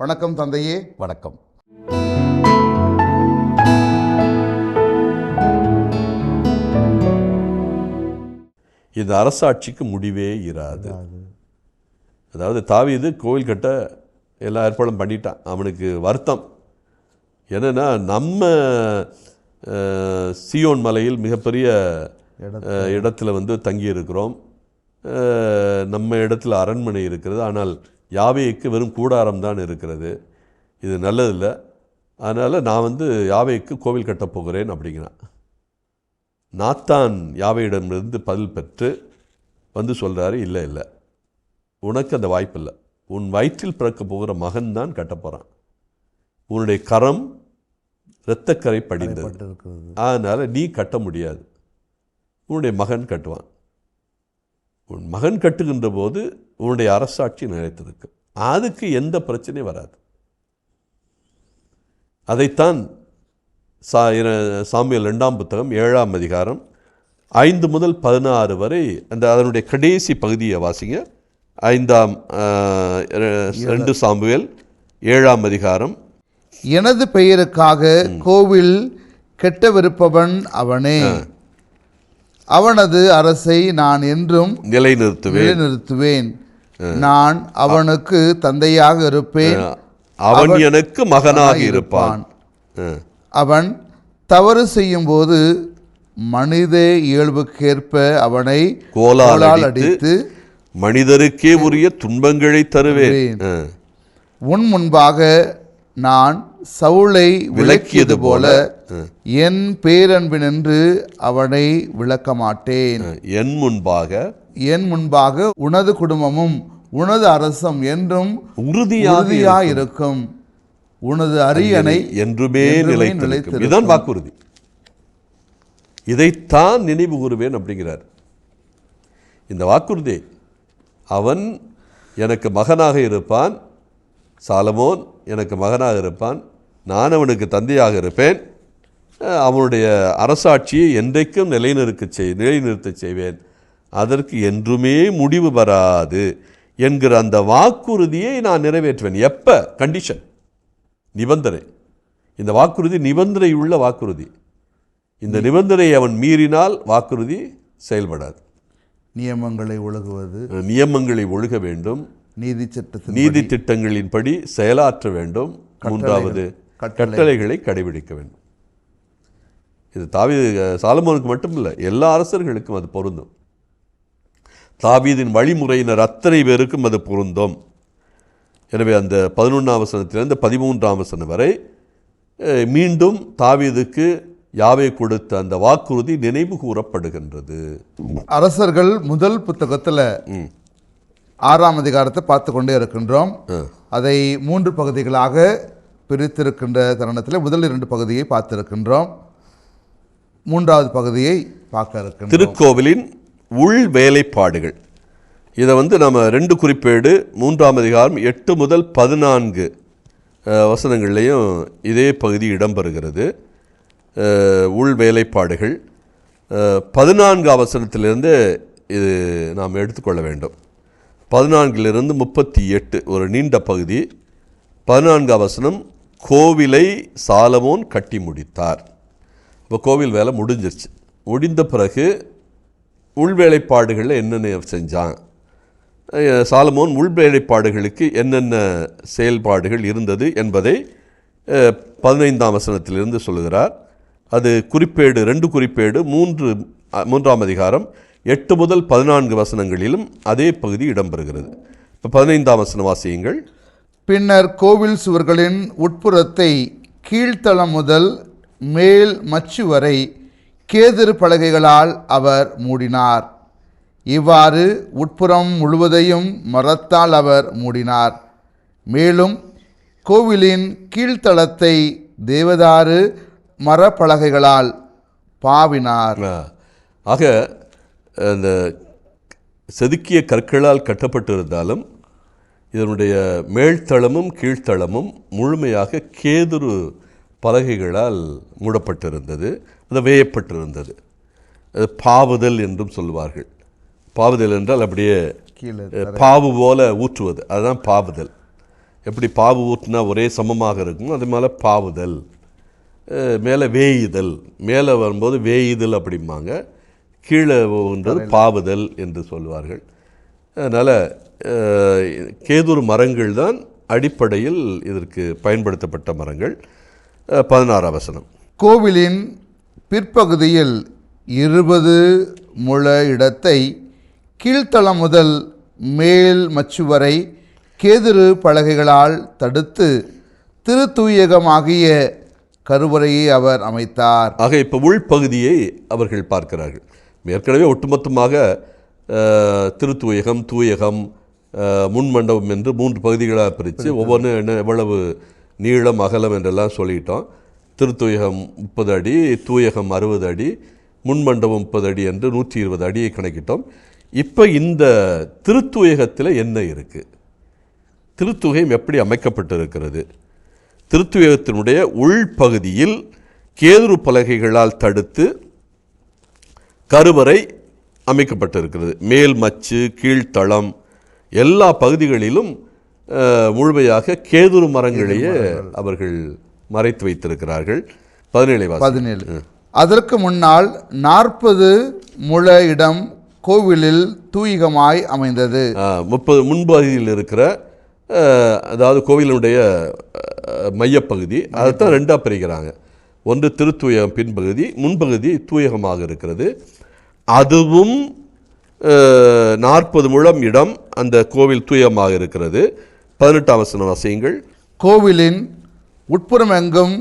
வணக்கம் தந்தையே வணக்கம். இந்த அரசாட்சிக்கு முடிவே இராது. அதாவது தாவீது கோவில் கட்ட எல்லா ஏற்பாடும் பண்ணிட்டான். அவனுக்கு வருத்தம். என்னன்னா நம்ம சியோன் மலையில் மிகப்பெரிய இடத்துல. வந்து தங்கி இருக்கிறோம் நம்ம இடத்துல அரண்மனை இருக்கிறது. ஆனால் யாவேக்கு வெறும் கூடாரம் தான் இருக்கிறது? இது நல்லதில்லை. அதனால் நான் வந்து யாவேக்கு கோவில் கட்டப் போகிறேன் அப்படிங்கிறான். நாத்தான் யாவையிடமிருந்து பதில் பெற்று வந்து சொல்கிறாரு இல்லை இல்லை. உனக்கு அந்த வாய்ப்பு இல்லை. உன் வயிற்றில் பிறக்க போகிற மகன் தான் போகிறான் உன்னுடைய கரம் இரத்தக்கரை படிந்தது. அதனால் நீ கட்ட முடியாது. உன்னுடைய மகன் கட்டுவான். உன் மகன் கட்டுகின்ற போது உன்னுடைய அரசாட்சி நிலைத்திருக்கு. அதுக்கு எந்த பிரச்சனையும் வராது. அதைத்தான் சா சாமுவேல் ரெண்டாம் புத்தகம் ஏழாம் அதிகாரம் ஐந்து முதல் பதினாறு வரை அந்த அதனுடைய கடைசி பகுதியை வாசிங்க. ஐந்தாம் ரெண்டு சாமுவேல் ஏழாம் அதிகாரம். எனது பெயருக்காக கோவில் கெட்டவிருப்பவன் அவனே. அவனது அரசை நான் என்றும் நிலைநிறுத்துவேன். நிலைநிறுத்துவேன். நான் அவனுக்கு தந்தையாக இருப்பேன். அவன் எனக்கு மகனாக இருப்பான். அவன் தவறு செய்யும்போது மனித இயல்புக்கேற்ப அவனை கோலால் அடித்து மனிதருக்கே உரிய துன்பங்களை தருவேன். உன் முன்பாக நான் சவுளை விளக்கியது போல என் பேரன்பினின்று அவனை விளக்க மாட்டேன் என் முன்பாக என் முன்பாக உனது குடும்பமும் உனது அரசம் என்றும் உறுதியாக இருக்கும் உனது அரியணை என்றுமே நிலைத்திருக்கும். இதுதான் வாக்குறுதி. இதைத்தான் நினைவு கூறுவேன் அப்படிங்கிறார். இந்த வாக்குறுதி அவன் எனக்கு மகனாக இருப்பான் சாலமோன் எனக்கு மகனாக இருப்பான் நான் அவனுக்கு தந்தையாக இருப்பேன் அவனுடைய அரசாட்சியை என்றைக்கும் நிலைநிறுக்க செய் நிலைநிறுத்தச் செய்வேன். அதற்கு என்றுமே முடிவு வராது என்கிற அந்த வாக்குறுதியை நான் நிறைவேற்றுவேன். எப்போ? கண்டிஷன் நிபந்தனை. இந்த வாக்குறுதி நிபந்தனை உள்ள வாக்குறுதி. இந்த நிபந்தனை அவன் மீறினால் வாக்குறுதி செயல்படாது. நியமங்களை ஒழுகுவது. நியமங்களை ஒழுக வேண்டும். நீதி சட்டத்தின் நீதி திட்டங்களின்படி செயலாற்ற வேண்டும். மூன்றாவது கட்டளை. கட்டளைகளை கடைபிடிக்க வேண்டும். இது தாவீது சாலமோனுக்கு மட்டுமில்லை எல்லா அரசர்களுக்கும் அது பொருந்தும். தாவீதின் வழிமுறையினர் அத்தனை பேருக்கும் அது பொருந்தும். எனவே அந்த பதினொன்றாம் வசனத்திலிருந்து பதிமூன்றாம் வசனம் வரை மீண்டும் தாவீதுக்கு யாவே கொடுத்த அந்த வாக்குறுதி நினைவு கூறப்படுகின்றது. அரசர்கள் முதல் புத்தகத்துல ஆறாம் அதிகாரத்தை பார்த்து கொண்டே இருக்கின்றோம். அதை மூன்று பகுதிகளாக பிரித்திருக்கின்ற தருணத்தில் முதல் இரண்டு பகுதியை பார்த்திருக்கின்றோம். மூன்றாவது பகுதியை பார்க்க இருக்கின்றோம். திருக்கோவிலின் உள் வேலைப்பாடுகள். இதை வந்து நம்ம ரெண்டு குறிப்பேடு மூன்றாம் அதிகாரம் எட்டு முதல் பதினான்கு வசனங்கள்லேயும் இதே பகுதி இடம்பெறுகிறது. உள் வேலைப்பாடுகள். பதினான்கு அவசரத்திலிருந்து இது நாம் எடுத்துக்கொள்ள வேண்டும். பதினான்கிலிருந்து முப்பத்தி எட்டு ஒரு நீண்ட பகுதி. பதினான்கு அவசனம் கோவிலை சாலமோன் கட்டி முடித்தார். இப்போ கோவில் வேலை முடிஞ்சிருச்சு. முடிந்த பிறகு உள்வேலைப்பாடுகளில் என்னென்ன செஞ்சான்? சாலமோன் உள்வேலைப்பாடுகளுக்கு என்னென்ன செயல்பாடுகள் இருந்தது என்பதை பதினைந்தாம் வசனத்திலிருந்து சொல்லுகிறார். அது குறிப்பேடு ரெண்டு குறிப்பேடு மூன்று மூன்றாம் அதிகாரம் எட்டு முதல் பதினான்கு வசனங்களிலும் அதே பகுதி இடம்பெறுகிறது. இப்போ பதினைந்தாம் வசன வாசியுங்கள். பின்னர் கோவில் சுவர்களின் உட்புறத்தை கீழ்த்தளம் முதல் மேல் மச்சு வரை கேதிரு பலகைகளால் அவர் மூடினார். இவ்வாறு உட்புறம் முழுவதையும் மரத்தால் அவர் மூடினார். மேலும் கோவிலின் கீழ்த்தளத்தை தேவதாரு மரப்பலகைகளால் பாவினார். ஆக அந்த செதுக்கிய கற்களால் கட்டப்பட்டிருந்தாலும் இதனுடைய மேல்தளமும் கீழ்த்தளமும் முழுமையாக கேதுரு பலகைகளால் மூடப்பட்டிருந்தது. அது வேயப்பட்டிருந்தது. அது பாவுதல் என்றும் சொல்வார்கள் பாவுதல் என்றால் அப்படியே பாவு போல ஊற்றுவது. அதுதான் பாவுதல். எப்படி பாவு ஊற்றினா ஒரே சமமாக இருக்கும் அது மேலே பாவுதல். மேலே வேயுதல். மேலே வரும்போது வேயுதல் அப்படிம்பாங்க. கீழே போகின்றது பாவுதல் என்று சொல்வார்கள் அதனால் கேதுரு மரங்கள் தான் அடிப்படையில் இதற்கு பயன்படுத்தப்பட்ட மரங்கள். அஹ், பதினாறாம் வசனம். கோவிலின் பிற்பகுதியில் இருபது முழ இடத்தை கீழ்த்தளம் முதல் மேல் மச்சு வரை கேதுரு பலகைகளால் தடுத்து திருத்தூயகமாகிய கருவறையை அவர் அமைத்தார். ஆக இப்போ உள்பகுதியை அவர்கள் பார்க்கிறார்கள். ஏற்கனவே ஒட்டுமொத்தமாக திருத்தூயகம் தூயகம் அஹ், முன்மண்டபம் என்று மூன்று பகுதிகளாக பிரித்து ஒவ்வொன்றும் என்ன எவ்வளவு நீளம் அகலம் என்றெல்லாம் சொல்லிட்டோம். திருத்தூயகம் முப்பது அடி தூயகம் அறுபது அடி முன்மண்டபம் முப்பது அடி என்று நூற்றி இருபது அடியை கணக்கிட்டோம். இப்போ இந்த திருத்தூயகத்தில் என்ன இருக்குது திருத்துகையம் எப்படி அமைக்கப்பட்டிருக்கிறது? திருத்துயகத்தினுடைய உள்பகுதியில் கேதுரு பலகைகளால் தடுத்து கருவறை அமைக்கப்பட்டிருக்கிறது. மேல் மச்சு கீழ்த்தளம் எல்லா பகுதிகளிலும் முழுமையாக கேதுரு மரங்களையே அவர்கள் மறைத்து வைத்திருக்கிறார்கள். பதினேழை பதினேழு. அதற்கு முன்னால் நாற்பது முழ இடம் கோவிலில் தூயகமாய் அமைந்தது. முப்பது முன்பகுதியில் இருக்கிற அதாவது கோவிலினுடைய மையப்பகுதி அதைத்தான் ரெண்டாக பிரிக்கிறாங்க. ஒன்று திருத்தூயகம் பின்பகுதி முன்பகுதி தூயகமாக இருக்கிறது. அதுவும் நாற்பது முழம் இடம் அந்த கோவில் தூயகமாக இருக்கிறது. பதினெட்டாம் வசன வசியங்கள். கோவிலின் உட்புறமெங்கும்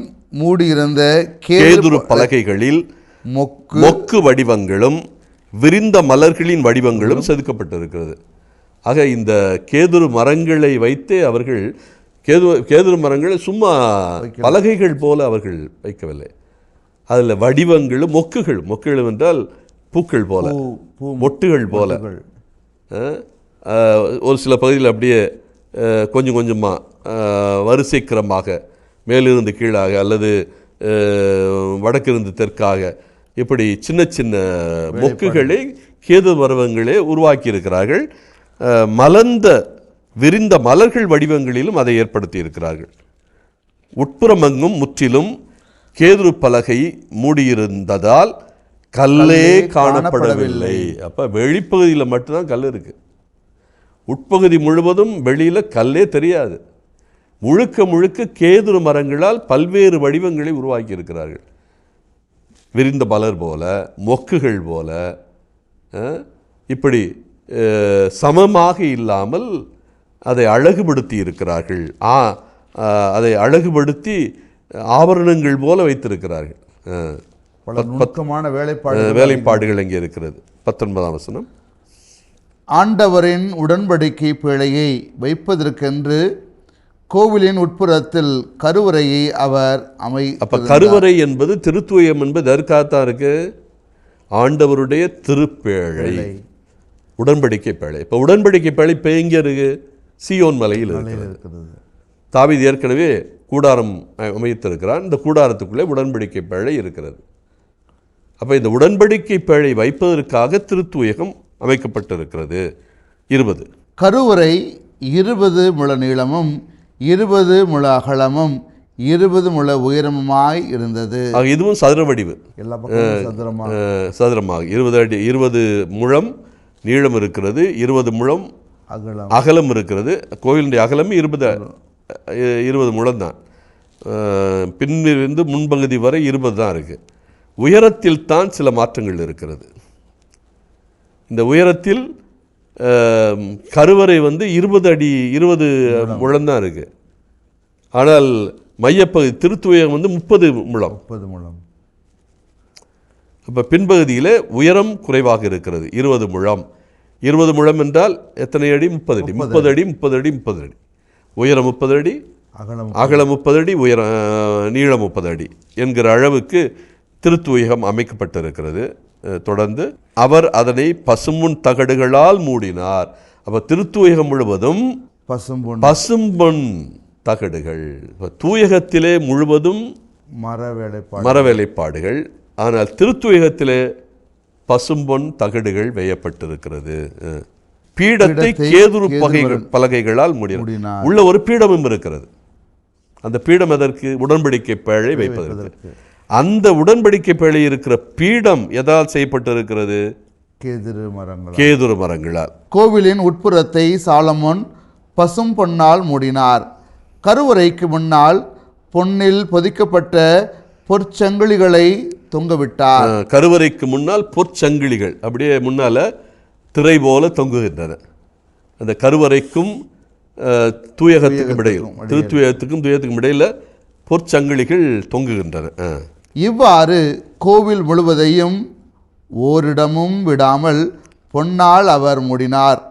மூடியிருந்த கேதுரு பலகைகளில் மொக்கு மொக்கு வடிவங்களும் விரிந்த மலர்களின் வடிவங்களும் செதுக்கப்பட்டிருக்கிறது. ஆக இந்த கேதுரு மரங்களை வைத்தே அவர்கள் கேது கேதுரு மரங்களை சும்மா பலகைகள் போல அவர்கள் வைக்கவில்லை. அதில் வடிவங்களும் மொக்குகள் மொக்குகள் என்றால் பூக்கள் போல மொட்டுகள் போல. ஒரு சில பகுதியில் அப்படியே கொஞ்சம் கொஞ்சமாக வரிசைக்கிரமாக மேலிருந்து கீழாக அல்லது வடக்கிருந்து தெற்காக இப்படி சின்ன சின்ன மொக்குகளை கேது பருவங்களே உருவாக்கி இருக்கிறார்கள் மலர்ந்த விரிந்த மலர்கள் வடிவங்களிலும் அதை ஏற்படுத்தி இருக்கிறார்கள் உட்புறமெங்கும் முற்றிலும் கேதுரு பலகை மூடியிருந்ததால் கல்லே காணப்படவில்லை. அப்ப வெளிப்பகுதியில் மட்டும்தான் கல் இருக்கு. உட்பகுதி முழுவதும் வெளியில கல்லே தெரியாது. முழுக்க முழுக்க கேதுரு மரங்களால் பல்வேறு வடிவங்களை உருவாக்கி இருக்கிறார்கள் விரிந்த மலர் போல மொக்குகள் போல இப்படி சமமாக இல்லாமல் அதை அழகுபடுத்தி இருக்கிறார்கள் ஆ அதை அழகுபடுத்தி ஆபரணங்கள் போல வைத்திருக்கிறார்கள். நுணுக்கமான வேலைப்பாடு வேலைப்பாடுகள் அங்கே இருக்கிறது. பத்தொன்பதாம் வசனம். ஆண்டவரின் உடன்படிக்கை பிழையை வைப்பதற்கென்று கோவிலின் உட்புறத்தில் கருவறையை அவர் அமை அப்ப கருவறை என்பது திருத்துவயம் என்பது எதற்காகத்தான் இருக்கு? ஆண்டவருடைய திருப்பேழை. உடன்படிக்கை பேழை. இப்போ உடன்படிக்கை பேழை இப்போ எங்கே இருக்கு? சியோன் மலையில் இருக்கிறது. தாவீது ஏற்கனவே கூடாரம் அமைத்திருக்கிறான் இந்த கூடாரத்துக்குள்ளே உடன்படிக்கை பேழை இருக்கிறது. அப்போ இந்த உடன்படிக்கை பேழை வைப்பதற்காக திருத்துவயகம் அமைக்கப்பட்டிருக்கிறது. இருபது. கருவறை இருபது முழ நீளமும் இருபது முழ அகலமும் இருபது முழ உயரமுமாய் இருந்தது. இதுவும் சதுர வடிவு. எல்லா பக்கமும் சதுரமாக சதுரமாக. இருபது அடி இருபது முழம் நீளம் இருக்கிறது இருபது முழம் அகலம். அகலம் இருக்கிறது. கோயிலுடைய அகலம் இருபது இருபது முழம் தான் பின்னிருந்து முன்பகுதி வரை இருபது தான் இருக்குது உயரத்தில் தான் சில மாற்றங்கள் இருக்கிறது. இந்த உயரத்தில் கருவறை வந்து இருபது அடி இருபது முழம். தான் இருக்குது ஆனால் மையப்பகுதி திருத்துவயம் வந்து முப்பது முழம். முப்பது முழம். அப்போ பின்பகுதியில் உயரம் குறைவாக இருக்கிறது. இருபது முழம். இருபது முழம் என்றால் எத்தனை அடி? முப்பது அடி. முப்பது அடி. முப்பது அடி முப்பது அடி. உயரம் முப்பது அடி அகலம் அகலம் முப்பது அடி உயரம் நீளம் முப்பது அடி என்கிற அளவுக்கு திருத்துவயகம் அமைக்கப்பட்டிருக்கிறது. தொடர்ந்து அவர் அதனை பசும்பொன் தகடுகளால் மூடினார். அப்போ திருத்துவயகம் முழுவதும் பசும்பொன் பசும்பொன் தகடுகள். இப்ப தூயகத்திலே முழுவதும் மர வேலைப்பாடு மர வேலைப்பாடுகள் ஆனால் திருத்துவயகத்திலே பசும்பொன் தகடுகள் வேயப்பட்டிருக்கிறது. பீடத்தை கேதுரு பகைகள் பலகைகளால் மூடினார். உள்ள ஒரு பீடமும் இருக்கிறது. அந்த பீடம் எதற்கு? உடன்படிக்கை பேழை வைப்பதற்கு. அந்த உடன்படிக்கை பேழை இருக்கிற பீடம் எதால் செய்யப்பட்டிருக்கிறது? கேதிரு மரங்கள் கேதுரு மரங்களால். கோவிலின் உட்புறத்தை சாலமோன் பசும் பொன்னால் மூடினார். கருவறைக்கு முன்னால் பொன்னில் பொதிக்கப்பட்ட பொற்சங்கிலிகளை தொங்கவிட்டார். கருவறைக்கு முன்னால் பொற்சங்கிலிகள். அப்படியே முன்னால திரை போல தொங்குகின்றன. அந்த கருவறைக்கும் தூயகத்துக்கும் இடையில் திருத்துயகத்துக்கும் தூயகத்துக்கும் இடையில் பொற்சங்கிலிகள் தொங்குகின்றன. இவ்வாறு கோவில் முழுவதையும் ஓரிடமும் விடாமல் பொன்னால் அவர் மூடினார்.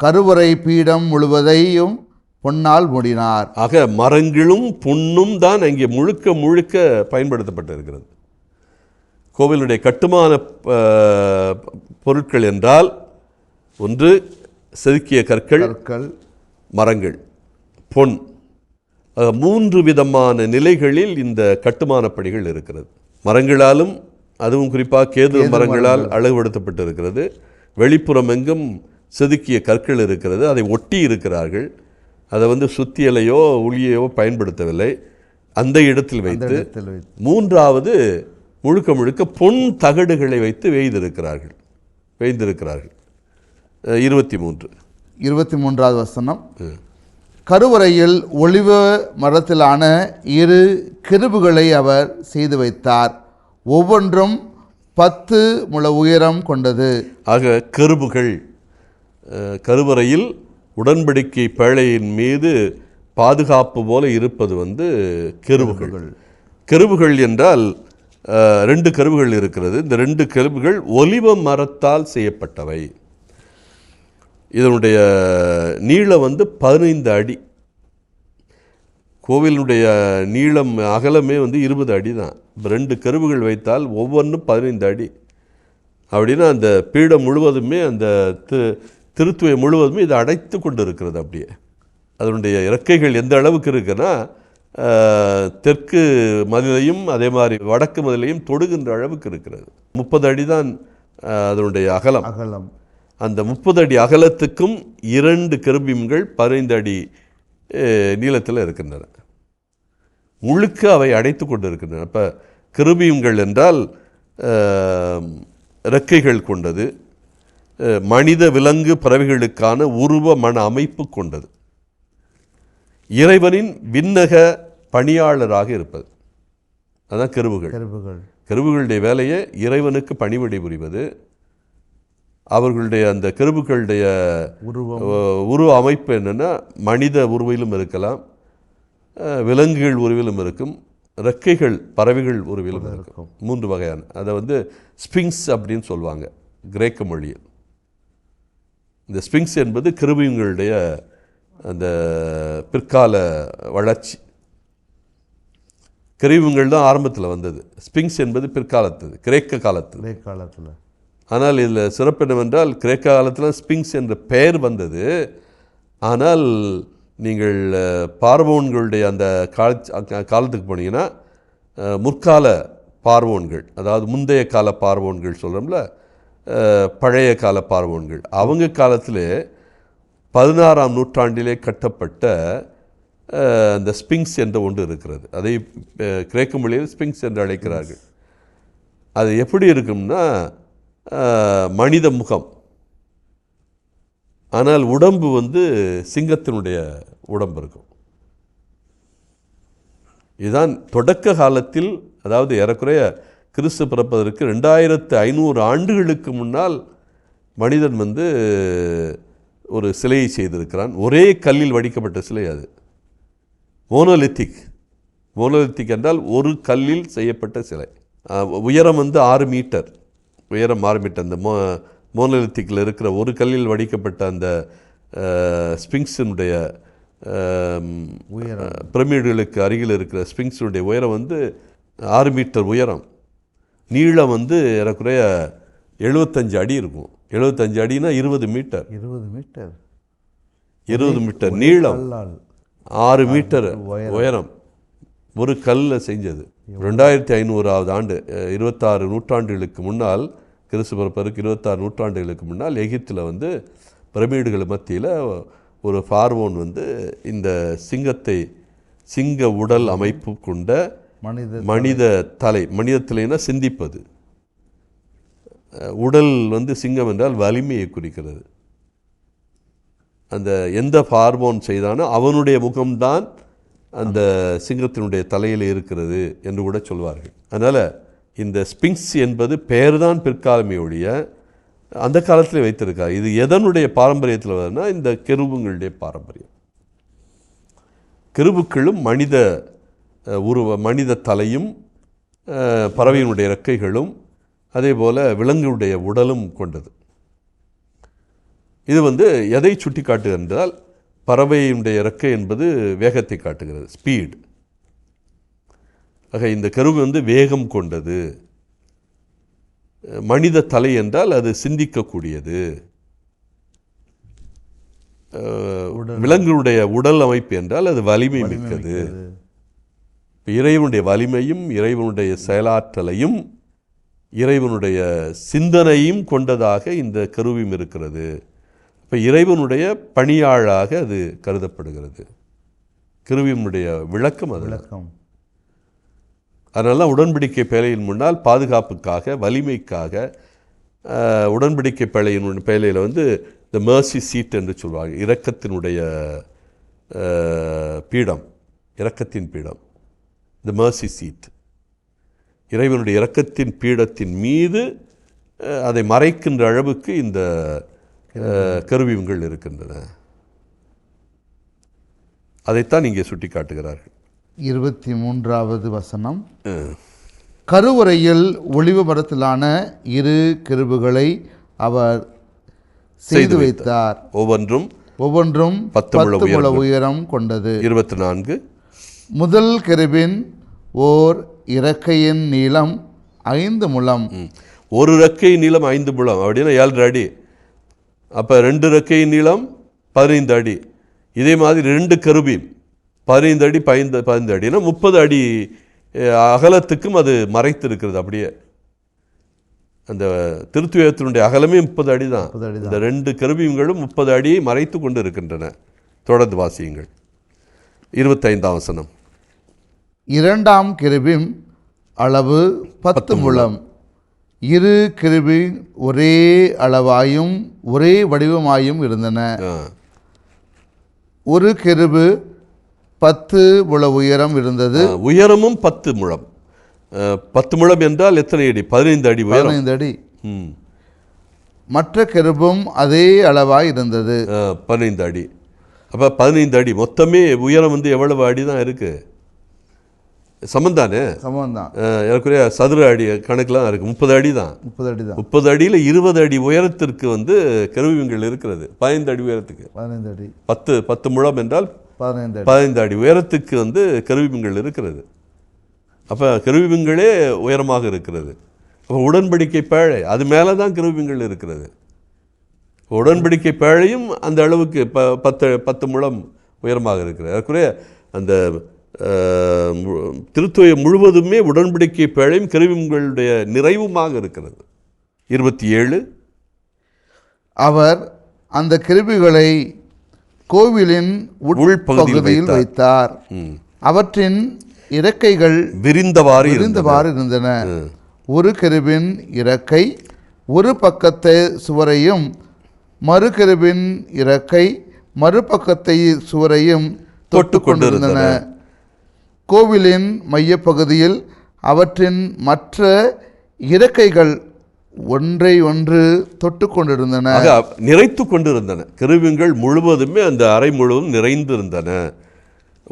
கருவறை பீடம் முழுவதையும் பொன்னால் மூடினார். ஆக மரங்களும் பொன்னும் தான் அங்கே முழுக்க முழுக்க பயன்படுத்தப்பட்டிருக்கிறது. கோவிலுடைய கட்டுமான பொருட்கள் என்றால் ஒன்று செதுக்கிய கற்கள் கற்கள் மரங்கள் பொன். மூன்று விதமான நிலைகளில் இந்த கட்டுமானப் பணிகள் இருக்கிறது. மரங்களாலும் அதுவும் குறிப்பாக கேது மரங்களால் அழகுபடுத்தப்பட்டிருக்கிறது. வெளிப்புறம் எங்கும் செதுக்கிய கற்கள் இருக்கிறது. அதை ஒட்டி இருக்கிறார்கள். அதை வந்து சுத்தியலையோ உளியையோ பயன்படுத்தவில்லை. அந்த இடத்தில் வைத்து மூன்றாவது முழுக்க முழுக்க பொன் தகடுகளை வைத்து வேய்திருக்கிறார்கள். வேய்ந்திருக்கிறார்கள். இருபத்தி மூன்று. இருபத்தி மூன்றாவது வசனம். கருவறையில் ஒளிவ மரத்திலான இரு கிருபுகளை அவர் செய்து வைத்தார். ஒவ்வொன்றும் பத்து முழ உயரம் கொண்டது. ஆக கருபுகள் கருவறையில் உடன்படிக்கை பேழையின் மீது பாதுகாப்பு போல இருப்பது வந்து கெருவுகள் கெருவுகள் என்றால் ரெண்டு கருவுகள் இருக்கிறது. இந்த ரெண்டு கருவுகள் ஒலிவ மரத்தால் செய்யப்பட்டவை. இதனுடைய நீளம் வந்து பதினைந்து அடி. கோவிலினுடைய நீளம் அகலமே வந்து இருபது அடி தான். ரெண்டு கருவுகள் வைத்தால் ஒவ்வொன்றும் பதினைந்து அடி. அப்படின்னா அந்த பீடம் முழுவதுமே அந்த தி திருத்துவை முழுவதுமே இதை அடைத்து கொண்டு இருக்கிறது அப்படியே. அதனுடைய இறக்கைகள் எந்த அளவுக்கு இருக்குன்னா தெற்கு மதிலையும் அதே மாதிரி வடக்கு மதிலையும் தொடுகின்ற அளவுக்கு இருக்கிறது. முப்பது அடி தான் அதனுடைய அகலம். அகலம். அந்த முப்பது அடி அகலத்துக்கும் இரண்டு கருபீம்கள் பதினைந்து அடி நீளத்தில் இருக்கின்றன. முழுக்க அவை அடைத்து கொண்டு இருக்கின்றன அப்போ கிருபீம்கள் என்றால் இறக்கைகள் கொண்டது மனித விலங்கு பறவைகளுக்கான உருவ மன அமைப்பு கொண்டது. இறைவனின் விண்ணக பணியாளராக இருப்பது. அதான் கருவுகள் கருவுகள் கருவுகளுடைய வேலையை இறைவனுக்கு பணிவிடை புரிவது. அவர்களுடைய அந்த கருவுகளுடைய உருவம். உருவ அமைப்பு என்னென்னா மனித உருவிலும் இருக்கலாம் விலங்குகள் உருவிலும் இருக்கும் ரெக்கைகள் பறவைகள் உருவிலும் இருக்கும். மூன்று வகையான. அதை வந்து ஸ்பிங்ஸ் அப்படின்னு சொல்லுவாங்க கிரேக்க மொழியில். இந்த ஸ்பிங்ஸ் என்பது கிருபியங்களுடைய அந்த பிற்கால வளர்ச்சி. கிருபியங்கள் தான் ஆரம்பத்தில் வந்தது. ஸ்பிங்ஸ் என்பது பிற்காலத்தது கிரேக்க காலத்து இடைக்காலத்தில் காலத்தில். ஆனால் இதில் சிறப்பு என்னவென்றால் கிரேக்க காலத்தில் ஸ்பிங்ஸ் என்ற பெயர் வந்தது. ஆனால் நீங்கள் பார்வோன்களுடைய அந்த கால காலத்துக்கு போனீங்கன்னா முற்கால பார்வோன்கள் அதாவது முந்தைய கால பார்வோன்கள் சொல்கிறோம்ல பழைய கால பார்வோன்கள் அவங்க காலத்தில் பதினாறாம் நூற்றாண்டிலே கட்டப்பட்ட அந்த ஸ்பிங்ஸ் என்ற ஒன்று இருக்கிறது. அதை கிரேக்க மொழியில் ஸ்பிங்ஸ் என்று அழைக்கிறார்கள். அது எப்படி இருக்கும்னா மனித முகம். ஆனால் உடம்பு வந்து சிங்கத்தினுடைய உடம்பு இருக்கும். இதுதான் தொடக்க காலத்தில் அதாவது ஏறக்குறைய கிறிஸ்து பிறப்பதற்கு ரெண்டாயிரத்து ஐநூறு ஆண்டுகளுக்கு முன்னால் மனிதன் வந்து ஒரு சிலையை செய்திருக்கிறான். ஒரே கல்லில் வடிக்கப்பட்ட சிலை அது. மோனோலித்திக். மோனோலித்திக் என்றால் ஒரு கல்லில் செய்யப்பட்ட சிலை. உயரம் வந்து ஆறு மீட்டர். உயரம் ஆறு மீட்டர் அந்த மோ மோனோலித்திக்கில் இருக்கிற ஒரு கல்லில் வடிக்கப்பட்ட அந்த ஸ்பிங்ஸினுடைய பிரமிடுகளுக்கு அருகில் இருக்கிற ஸ்பிங்ஸினுடைய உயரம் வந்து ஆறு மீட்டர் உயரம். நீளம் வந்து ஏறக்குறைய எழுபத்தஞ்சு அடி இருக்கும். எழுபத்தஞ்சு அடினா இருபது மீட்டர். இருபது மீட்டர். இருபது மீட்டர். நீளம். ஆறு மீட்டர் உயரம். ஒரு கல்லில் செஞ்சது. ரெண்டாயிரத்தி ஐநூறாவது ஆண்டு இருபத்தாறு நூற்றாண்டுகளுக்கு முன்னால் கிறிஸ்து பிறப்பதற்கு இருபத்தாறு நூற்றாண்டுகளுக்கு முன்னால் எகிப்தில் வந்து பிரமிடுகள் மத்தியில் ஒரு ஃபார்வோன் வந்து இந்த சிங்கத்தை சிங்க உடல் அமைப்பு கொண்ட மனித மனித தலை மனித தலைனா சிந்திப்பது. உடல் வந்து சிங்கம் என்றால் வலிமையை குறிக்கிறது. அந்த எந்த பார்வோன் செய்தானோ அவனுடைய முகம்தான் அந்த சிங்கத்தினுடைய தலையில் இருக்கிறது என்று கூட சொல்வார்கள். அதனால் இந்த ஸ்பிங்ஸ் என்பது பெயர்தான் பிற்காலமே ஒழிய அந்த காலத்தில் வைத்திருக்கார். இது எதனுடைய பாரம்பரியத்தில் வருதுன்னா இந்த கெருபுங்களுடைய பாரம்பரியம். கெருபுக்களும் மனித உருவ மனித தலையும் பறவையினுடைய இறக்கைகளும் அதே போல் விலங்குடைய உடலும் கொண்டது. இது வந்து எதை சுட்டி காட்டுகிறது என்றால் பறவையினுடைய இறக்கை என்பது வேகத்தை காட்டுகிறது ஸ்பீட் ஆக இந்த கருவு வந்து வேகம் கொண்டது. மனித தலை என்றால் அது சிந்திக்கக்கூடியது. விலங்குடைய உடல். அமைப்பு என்றால் அது வலிமை மிக்கது. இறைவனுடைய வலிமையும் இறைவனுடைய செயலாற்றலையும் இறைவனுடைய சிந்தனையும் கொண்டதாக இந்த கருவியும் இருக்கிறது. இப்போ இறைவனுடைய பணியாளாக அது கருதப்படுகிறது. கருவியினுடைய விளக்கம் அது. விளக்கம். அதனால தான் உடன்படிக்கை பேழையின் முன்னால் பாதுகாப்புக்காக வலிமைக்காக உடன்படிக்கை பேழையின் பேழையில் வந்து இந்த மேர்சி சீட் என்று சொல்வாங்க இரக்கத்தினுடைய பீடம். இரக்கத்தின் பீடம். இந்த மேர்சி சீட் இறைவனுடைய இரக்கத்தின் பீடத்தின் மீது அதை மறைக்கின்ற அளவுக்கு இந்த கருவியங்கள் இருக்கின்றன. அதைத்தான் இங்கே சுட்டி காட்டுகிறார்கள் இருபத்தி மூன்றாவது வசனம் கருவறையில் ஒளிவு மரத்திலான இரு கிருபுகளை அவர் செய்து வைத்தார். ஒவ்வொன்றும் ஒவ்வொன்றும் பத்து முழ உயரம். கொண்டது. இருபத்தி நான்கு முதல் கிருபின் ஓர் இறக்கையின் நீளம் ஐந்து முழம். ஒரு ரெக்கை நீளம் ஐந்து முழம். அப்படின்னா ஏழரை அடி. அப்போ ரெண்டு ரெக்கை நீளம் பதினைந்து அடி. இதே மாதிரி ரெண்டு கருபீம் பதினைந்து அடி பதினைந்து பதினைந்து அடினா முப்பது அடி அகலத்துக்கும் அது மறைத்து இருக்கிறது அப்படியே. அந்த திருத்துவத்தினுடைய அகலமே முப்பது அடி தான் இந்த ரெண்டு கருவியங்களும் முப்பது அடியை மறைத்து கொண்டு இருக்கின்றன தொடர்ந்து வாசியுங்கள். இருபத்தைந்தாம் வசனம். இரண்டாம் கிருபிம் அளவு பத்து முழம். இரு கிருபி ஒரே அளவாயும் ஒரே வடிவமாயும் இருந்தன. ஒரு கிருபு பத்து முழ உயரம் இருந்தது. உயரமும் பத்து முழம். பத்து முழம் என்றால் எத்தனை அடி? பதினைந்து அடி உயரம். பதினைந்து அடி. மற்ற கிருபும் அதே அளவாய் இருந்தது. பதினைந்து அடி. அப்போ பதினைந்து அடி. மொத்தமே உயரம் வந்து எவ்வளவு அடி தான் சமந்தானே? சமம் தான் ஆ, ஏறக்குறைய சதுர அடி கணக்கெலாம் இருக்குது முப்பது அடி தான். முப்பது அடி தான். முப்பது அடியில் இருபது அடி உயரத்திற்கு வந்து கருவிகள் இருக்கிறது. பதினைந்து அடி உயரத்துக்கு. பதினைந்து அடி. பத்து பத்து முழம் என்றால் பதினைந்து பதினைந்து அடி உயரத்துக்கு வந்து கருவிகள் இருக்கிறது. அப்போ கருவிங்களே உயரமாக இருக்கிறது. அப்போ உடன்படிக்கை பேழை அது மேலே தான் கருவிங்கள் இருக்கிறது. உடன்படிக்கை பேழையும் அந்த அளவுக்கு ப பத்து பத்து முழம் உயரமாக இருக்கிறது. அதுக்குரிய அந்த திருத்துவ முழுவதுமே உடன்படிக்கை பேழையும் கருவிங்களுடைய நிறைவுமாக இருக்கிறது. இருபத்தி ஏழு அவர் அந்த கிருபிகளை கோவிலின் உள்பகுதியில் வைத்தார். அவற்றின் இறக்கைகள் விரிந்தவாறு இருந்தவாறு இருந்தன. ஒரு கிருபின் இறக்கை ஒரு பக்கத்தை சுவரையும் மறு கருவின் இறக்கை மறுபக்கத்தை சுவரையும் தொட்டு கொண்டிருந்தன கோவிலின் மையப்பகுதியில் அவற்றின் மற்ற இறக்கைகள் ஒன்றை ஒன்று தொட்டு கொண்டிருந்தன. நிறைத்து கொண்டிருந்தன. கருவிங்கள் முழுவதுமே அந்த அறை முழுவதும் நிறைந்திருந்தன.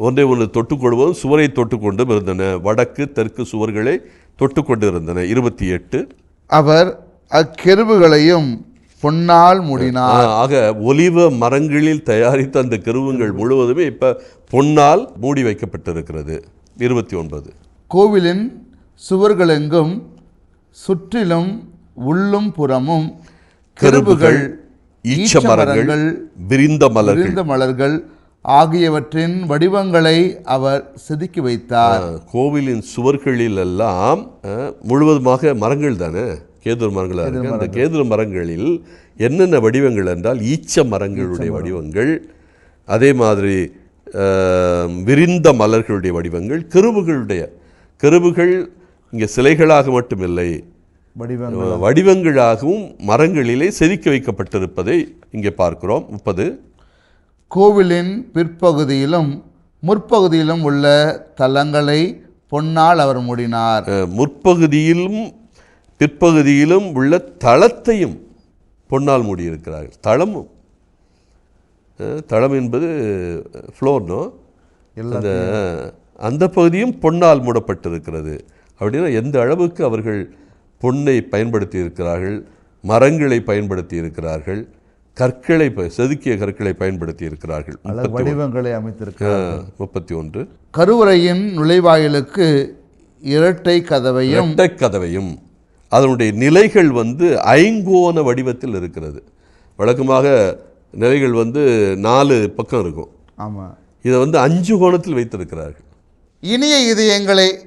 ஒன்றை ஒன்று தொட்டுக்கொள்வதும் சுவரை தொட்டுக்கொண்டும் இருந்தன. வடக்கு தெற்கு சுவர்களை தொட்டுக்கொண்டு இருந்தன இருபத்தி எட்டு. அவர் அக்கெருவுகளையும் பொன்னால் மூடினார். ஆக ஒலிவ மரங்களில் தயாரித்த அந்த கருவுங்கள் முழுவதுமே இப்போ பொன்னால் மூடி வைக்கப்பட்டிருக்கிறது. இருபத்தி ஒன்பது. கோவிலின் சுவர்களெங்கும் சுற்றிலும் உள்ளும் புறமும் கெருபுகள் ஈச்ச மரங்கள் விரிந்த மலர்கள். விரிந்த மலர்கள் ஆகியவற்றின் வடிவங்களை அவர் செதுக்கி வைத்தார். கோவிலின் சுவர்களில் எல்லாம் முழுவதுமாக மரங்கள் தானே? கேதுரு மரங்களாக இருக்கு. அந்த கேதுரு மரங்களில் என்னென்ன வடிவங்கள் என்றால் ஈச்ச மரங்களுடைய வடிவங்கள். அதே மாதிரி விரிந்த மலர்களுடைய வடிவங்கள் கருவுகளுடைய கருவுகள் இங்கே சிலைகளாக மட்டுமில்லை. வடிவங்கள். வடிவங்களாகவும் மரங்களிலே செதுக்கி வைக்கப்பட்டிருப்பதை இங்கே பார்க்கிறோம். முப்பது. கோவிலின் பிற்பகுதியிலும் முற்பகுதியிலும் உள்ள தலங்களை பொன்னால் அவர் மூடினார். முற்பகுதியிலும் பிற்பகுதியிலும் உள்ள தளத்தையும் பொன்னால் மூடியிருக்கிறார்கள். தளமும். தளம் என்பது ஃப்ளோர்னோ அந்த அந்த பகுதியும் பொன்னால் மூடப்பட்டிருக்கிறது. அப்படின்னா எந்த அளவுக்கு அவர்கள் பொன்னை பயன்படுத்தி இருக்கிறார்கள் மரங்களை பயன்படுத்தி இருக்கிறார்கள் கற்களை செதுக்கிய கற்களை பயன்படுத்தி இருக்கிறார்கள் வடிவங்களை அமைத்திருக்கிறார் முப்பத்தி ஒன்று. கருவறையின் நுழைவாயிலுக்கு இரட்டை கதவையும் இரட்டை கதவையும் அதனுடைய நிலைகள் வந்து ஐங்கோண வடிவத்தில் இருக்கிறது. வழக்கமாக நிலைகள் வந்து நாலு பக்கம் இருக்கும். ஆமாம் இதை வந்து அஞ்சு கோணத்தில் வைத்திருக்கிறார்கள். இனிய இதயங்களை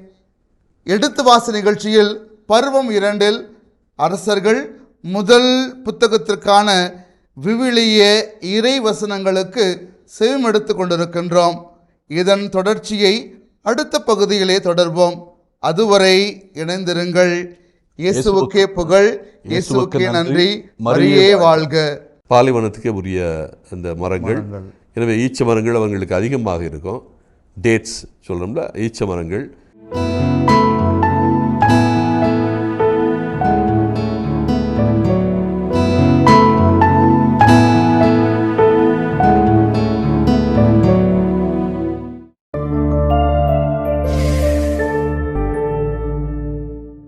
எடுத்து வாச நிகழ்ச்சியில் பருவம் இரண்டில் அரசர்கள் முதல் புத்தகத்திற்கான விவிலிய இறை வசனங்களுக்கு செவிமெடுத்து கொண்டிருக்கின்றோம். இதன் தொடர்ச்சியை அடுத்த பகுதியிலே தொடர்வோம். அதுவரை இணைந்திருங்கள். இயேசுவுக்கே புகழ் இயேசுவுக்கே நன்றி. மரியே வாழ்க. பாலைவனத்துக்கே உரிய அந்த மரங்கள். எனவே ஈச்ச மரங்கள் அவங்களுக்கு அதிகமாக இருக்கும். டேட்ஸ் சொல்கிறோம்ல ஈச்ச மரங்கள்.